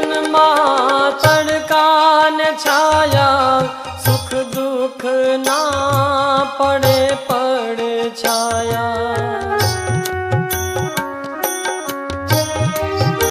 જીવનમાં તડકા ને છાયા સુખ દુઃખ ના પડે પડ